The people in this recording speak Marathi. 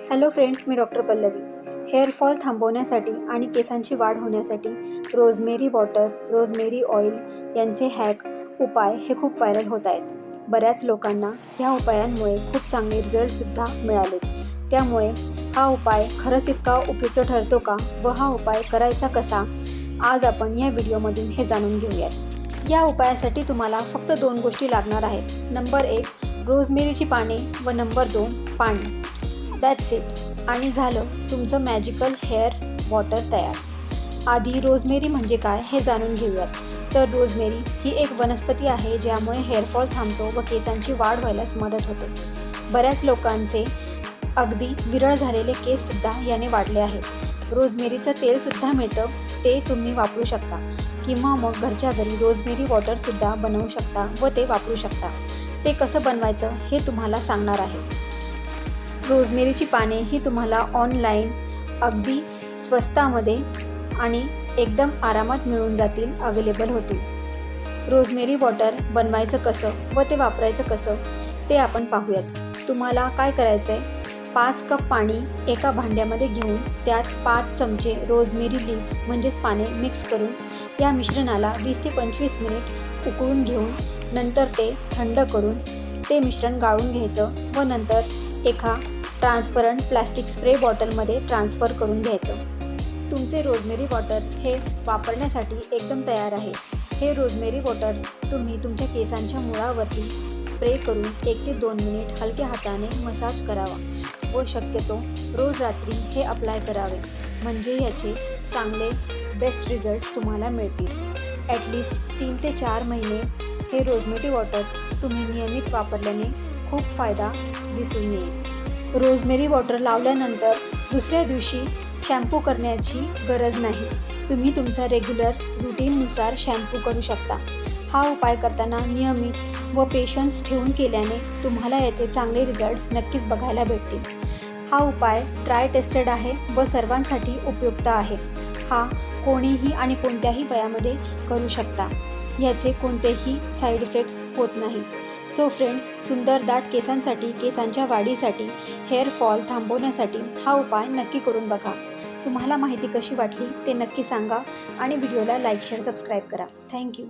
हॅलो फ्रेंड्स मी डॉक्टर पल्लवी. हेअरफॉल थांबवण्यासाठी आणि केसांची वाढ होण्यासाठी रोजमेरी वॉटर रोजमेरी ऑइल यांचे हॅक उपाय हे खूप व्हायरल होत आहेत. बऱ्याच लोकांना ह्या उपायांमुळे खूप चांगले रिझल्टसुद्धा मिळालेत त्यामुळे हा उपाय खरंच इतका उपयुक्त ठरतो का व हा उपाय करायचा कसा? आज आपण या व्हिडिओमधून हे जाणून घेऊयात. या उपायासाठी तुम्हाला फक्त दोन गोष्टी लागणार आहेत. नंबर एक रोजमेरीची पाने व नंबर दोन पाणी. दॅट्स इट आणि झालं तुमचं मॅजिकल हेअर वॉटर तयार. आधी रोजमेरी म्हणजे काय हे जाणून घेऊयात. तर रोजमेरी ही एक वनस्पती आहे ज्यामुळे हेअरफॉल थांबतो व केसांची वाढ व्हायलाच मदत होते. बऱ्याच लोकांचे अगदी विरळ झालेले केससुद्धा याने वाढले आहेत रोजमेरीचं तेलसुद्धा मिळतं ते तुम्ही वापरू शकता. किंवा मग घरच्या घरी रोजमेरी वॉटरसुद्धा बनवू शकता व ते वापरू शकता. ते कसं बनवायचं हे तुम्हाला सांगणार आहे. रोजमेरीची पाने ही तुम्हाला ऑनलाईन अगदी स्वस्तामध्ये आणि एकदम आरामात मिळून जातील अवेलेबल होतील. रोजमेरी वॉटर बनवायचं कसं व ते वापरायचं कसं ते आपण पाहूयात. तुम्हाला काय करायचं आहे पाच कप पाणी एका भांड्यामध्ये घेऊन त्यात पाच चमचे रोजमेरी लिव्स म्हणजेच पाने मिक्स करून या मिश्रणाला वीस ते पंचवीस मिनिट उकळून घेऊन नंतर ते थंड करून ते मिश्रण गाळून घ्यायचं व नंतर एका ट्रान्सपरंट प्लॅस्टिक स्प्रे बॉटलमध्ये ट्रान्सफर करून घ्यायचं. तुमचे रोजमेरी वॉटर हे वापरण्यासाठी एकदम तयार आहे. हे रोजमेरी वॉटर तुम्ही तुमच्या केसांच्या मुळावरती स्प्रे करून एक ते दोन मिनिट हलक्या हाताने मसाज करावा व शक्यतो रोज रात्री हे अप्लाय करावे. म्हणजे याचे चांगले बेस्ट रिझल्ट तुम्हाला मिळतील. ॲटलिस्ट तीन ते चार महिने हे रोजमेरी वॉटर तुम्ही नियमित वापरल्याने खूप फायदा दिसून येईल. रोजमेरी वॉटर लावल्यानंतर दुसऱ्या दिवशी शॅम्पू करण्याची गरज नाही. तुम्ही तुमचा रेग्युलर रुटीननुसार शॅम्पू करू शकता. हा उपाय करताना नियमित व पेशन्स ठेवून केल्याने तुम्हाला याचे चांगले रिझल्ट्स नक्कीच बघायला भेटतील. हा उपाय ट्राय टेस्टेड आहे व सर्वांसाठी उपयुक्त आहे. हा कोणीही आणि कोणत्याही वयामध्ये करू शकता. याचे कोणतेही साईड इफेक्ट्स होत नाहीत. सो फ्रेंड्स सुंदर दाट केसांसाठी केसांच्या वाढीसाठी हेअरफॉल थांबवण्यासाठी हा उपाय नक्की करून बघा. तुम्हाला माहिती कशी वाटली ते नक्की सांगा आणि व्हिडिओला लाईक शेअर सबस्क्राईब करा. Thank you